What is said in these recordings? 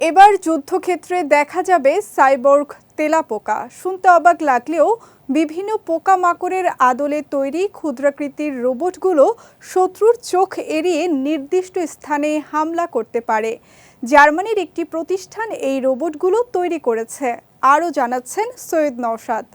এবার যুদ্ধক্ষেত্রে দেখা যাবে সাইবর্গ তেলাপোকা। শুনতে অবাক লাগলেও বিভিন্ন পোকামাকড়ের আদলে তৈরি ক্ষুদ্রাকৃতির রোবটগুলো শত্রুর চোখ এড়িয়ে নির্দিষ্ট স্থানে হামলা করতে পারে। জার্মানির একটি প্রতিষ্ঠান এই রোবটগুলো তৈরি করেছে, আরও জানাচ্ছেন সৈয়দ নওশাদ।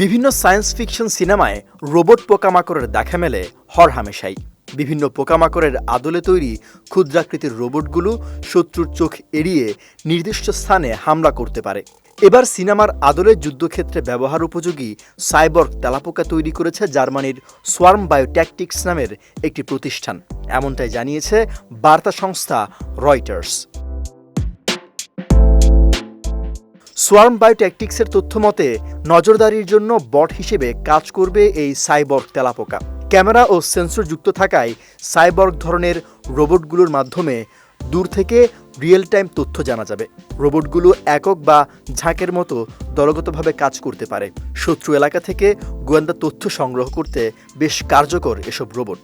বিভিন্ন সায়েন্স ফিকশন সিনেমায় রোবট পোকামাকড়ের দেখা মেলে হরহামেশাই। বিভিন্ন পোকামাকড়ের আদলে তৈরি ক্ষুদ্রাকৃতির রোবটগুলো শত্রুর চোখ এড়িয়ে নির্দিষ্ট স্থানে হামলা করতে পারে। এবার সিনেমার আদলে যুদ্ধক্ষেত্রে ব্যবহার উপযোগী সাইবর্গ তেলাপোকা তৈরি করেছে জার্মানির সোয়ার্ম বায়োট্যাকটিক্স নামের একটি প্রতিষ্ঠান। এমনটাই জানিয়েছে বার্তা সংস্থা রয়টার্স। সোয়ার্ম বায়োট্যাকটিক্সের তথ্য মতে নজরদারির জন্য বট হিসেবে কাজ করবে এই সাইবর্গ তেলাপোকা। ক্যামেরা ও সেন্সর যুক্ত থাকায় সাইবর্গ ধরনের রোবটগুলোর মাধ্যমে দূর থেকে রিয়েল টাইম তথ্য জানা যাবে। রোবটগুলো একক বা ঝাঁকের মতো দলগতভাবে কাজ করতে পারে। শত্রু এলাকা থেকে গোয়েন্দা তথ্য সংগ্রহ করতে বেশ কার্যকর এসব রোবট।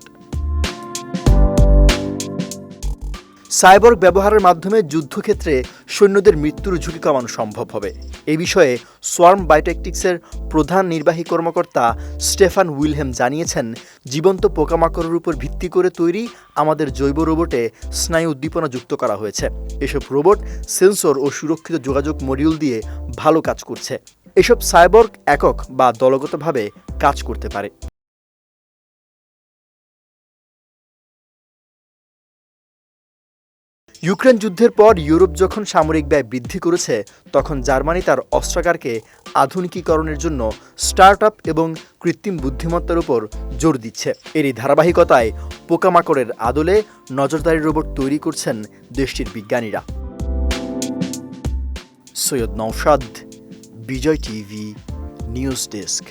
সাইবর্গ ব্যবহারের মাধ্যমে যুদ্ধক্ষেত্রে সৈন্যদের মৃত্যুর ঝুঁকি কমানো সম্ভব হবে। এ বিষয়ে সোয়ার্ম বায়োটেকটিক্সের প্রধান নির্বাহী কর্মকর্তা স্টেফান উইলহেম জানিয়েছেন, জীবন্ত পোকামাকড়ের উপর ভিত্তি করে তৈরি আমাদের জৈব রোবটে স্নায়ু উদ্দীপনা যুক্ত করা হয়েছে। এসব রোবট, সেন্সর ও সুরক্ষিত যোগাযোগ মডিউল দিয়ে ভালো কাজ করছে। এসব সাইবর্গ একক বা দলগতভাবে কাজ করতে পারে। ইউক্রেন যুদ্ধের পর ইউরোপ যখন সামরিক ব্যয় বৃদ্ধি করেছে, তখন জার্মানি তার অস্ত্রাগারকে আধুনিকীকরণের জন্য স্টার্ট আপ এবং কৃত্রিম বুদ্ধিমত্তার উপর জোর দিচ্ছে। এরই ধারাবাহিকতায় পোকামাকড়ের আদলে নজরদারি রোবট তৈরি করছেন দেশটির বিজ্ঞানীরা। Syed Naushad Bijoy TV, news desk.